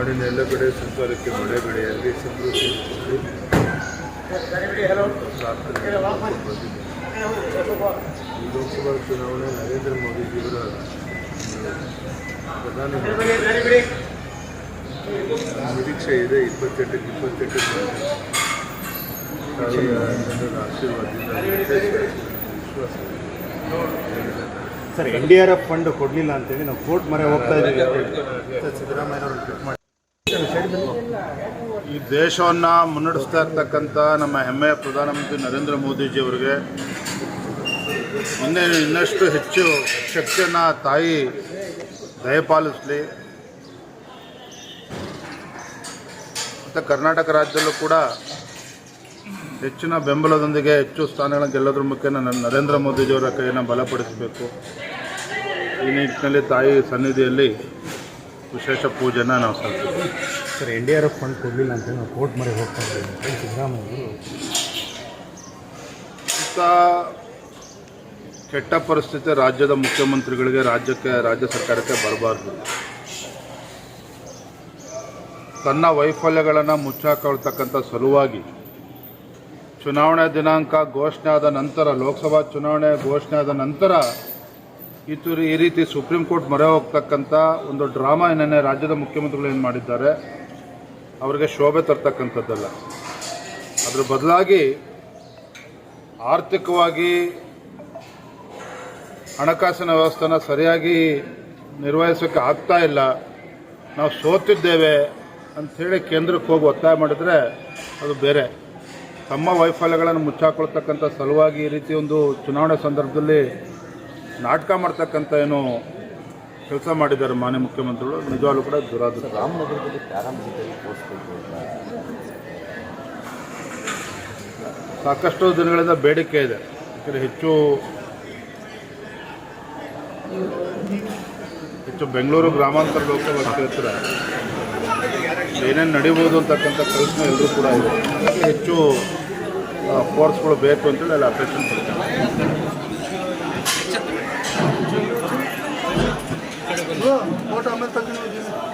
ನಾಡಿನ ಎಲ್ಲ ಕಡೆ ಸಂಚಾರಕ್ಕೆ ಮಳೆ ಬೆಳೆಯಲ್ಲಿ ಸಮೃದ್ಧಿ. ಈ ಲೋಕಸಭಾ ಚುನಾವಣೆ ನರೇಂದ್ರ ಮೋದಿಜಿಯವರ ಪ್ರಧಾನಿ ನಿರೀಕ್ಷೆ ಇದೆ ಇಪ್ಪತ್ತೆಂಟಕ್ಕೆ ಇಪ್ಪತ್ತೆಂಟು ಸ್ಥಳೀಯ ಜನರ ಆಶೀರ್ವಾದದಿಂದ ವಿಶ್ವಾಸ ಇದೆ. Sir N D R F fund ಕೊಡಲಿಲ್ಲ ಅಂತೇಳಿ ನಾವು ಕೋರ್ಟ್ ಮರೆ ಹೋಗ್ತಾ ಇದ್ದೀವಿ ಈ ದೇಶವನ್ನು ಮುನ್ನಡೆಸ್ತಾ ಇರ್ತಕ್ಕಂಥ ನಮ್ಮ ಹೆಮ್ಮೆಯ ಪ್ರಧಾನಮಂತ್ರಿ ನರೇಂದ್ರ ಮೋದಿಜಿಯವರಿಗೆ ಇನ್ನೇ ಇನ್ನಷ್ಟು ಹೆಚ್ಚು ಶಕ್ತಿಯನ್ನು ತಾಯಿ ದಯಪಾಲಿಸಲಿ. ಮತ್ತು ಕರ್ನಾಟಕ ರಾಜ್ಯದಲ್ಲೂ ಕೂಡ ಹೆಚ್ಚಿನ ಬೆಂಬಲದೊಂದಿಗೆ ಹೆಚ್ಚು ಸ್ಥಾನಗಳನ್ನು ಗೆಲ್ಲೋದ್ರ ಮುಖ್ಯ ನನ್ನ ನರೇಂದ್ರ ಮೋದಿಜಿಯವರ ಕೈಯನ್ನು ಬಲಪಡಿಸಬೇಕು. ಈ ನಿಟ್ಟಿನಲ್ಲಿ ತಾಯಿ ಸನ್ನಿಧಿಯಲ್ಲಿ ವಿಶೇಷ ಪೂಜೆನ ನಾವು ಸಲ್ಲಿಸ್ತೀವಿ sir, N D R F fund ಕೊಡಲಿಲ್ಲ ಅಂತ ನಾವು ಕೋರ್ಟ್ ಮಾಡಿ ಹೋಗ್ತಾ ಇದ್ದೀವಿ. ಅಂತೇಳಿ ಕೆಟ್ಟ ಪರಿಸ್ಥಿತಿ ರಾಜ್ಯದ ಮುಖ್ಯಮಂತ್ರಿಗಳಿಗೆ ರಾಜ್ಯಕ್ಕೆ, ರಾಜ್ಯ ಸರ್ಕಾರಕ್ಕೆ ಬರಬಾರ್ದು. ತನ್ನ ವೈಫಲ್ಯಗಳನ್ನು ಮುಚ್ಚಾಕೊಳ್ತಕ್ಕಂಥ ಸಲುವಾಗಿ ಚುನಾವಣೆ ದಿನಾಂಕ ಘೋಷಣೆ ಆದ ನಂತರ, ಲೋಕಸಭಾ ಚುನಾವಣೆ ಘೋಷಣೆ ಆದ ನಂತರ ಈ ತುರಿ ಈ ರೀತಿ ಸುಪ್ರೀಂ ಕೋರ್ಟ್ ಮೊರೆ ಹೋಗ್ತಕ್ಕಂಥ ಒಂದು ಡ್ರಾಮಾ ಏನೇ ರಾಜ್ಯದ ಮುಖ್ಯಮಂತ್ರಿಗಳು ಏನು ಮಾಡಿದ್ದಾರೆ? ಅವರಿಗೆ ಶೋಭೆ ತರ್ತಕ್ಕಂಥದ್ದಲ್ಲ. ಅದ್ರ ಬದಲಾಗಿ ಆರ್ಥಿಕವಾಗಿ ಹಣಕಾಸಿನ ವ್ಯವಸ್ಥೆನ ಸರಿಯಾಗಿ ನಿರ್ವಹಿಸೋಕ್ಕೆ ಆಗ್ತಾ ಇಲ್ಲ. ನಾವು ಸೋತಿದ್ದೇವೆ ಅಂಥೇಳಿ ಕೇಂದ್ರಕ್ಕೆ ಹೋಗಿ ಒತ್ತಾಯ ಮಾಡಿದರೆ ಅದು ಬೇರೆ. ತಮ್ಮ ವೈಫಲ್ಯಗಳನ್ನು ಮುಚ್ಚಾಕೊಳ್ತಕ್ಕಂಥ ಸಲುವಾಗಿ ಈ ರೀತಿ ಒಂದು ಚುನಾವಣೆ ಸಂದರ್ಭದಲ್ಲಿ ನಾಟಕ ಮಾಡ್ತಕ್ಕಂಥ ಏನು ಕೆಲಸ ಮಾಡಿದ್ದಾರೆ ಮಾನ್ಯ ಮುಖ್ಯಮಂತ್ರಿಗಳು. ನಿಜವಾಗ್ಲೂ ಕೂಡ ದುರಾದೃಷ್ಟ. ರಾಮನಗರದಲ್ಲಿ ಸಾಕಷ್ಟು ದಿನಗಳಿಂದ ಬೇಡಿಕೆ ಇದೆ. ಯಾಕಂದರೆ ಹೆಚ್ಚು ಹೆಚ್ಚು ಬೆಂಗಳೂರು ಗ್ರಾಮಾಂತರ ಲೋಕಸಭಾ ಕ್ಷೇತ್ರ ಏನೇನು ನಡೀಬೋದು ಅಂತಕ್ಕಂಥ ಕಲ್ಪನೆ ಎಲ್ಲರೂ ಕೂಡ ಇದೆ. ಹೆಚ್ಚು ಫೋರ್ಸ್ಗಳು ಬೇಕು ಅಂತೇಳಿ ಅಲ್ಲಿ ಅಪೇಕ್ಷೆ ಪಡ್ತಾರೆ 咱们三千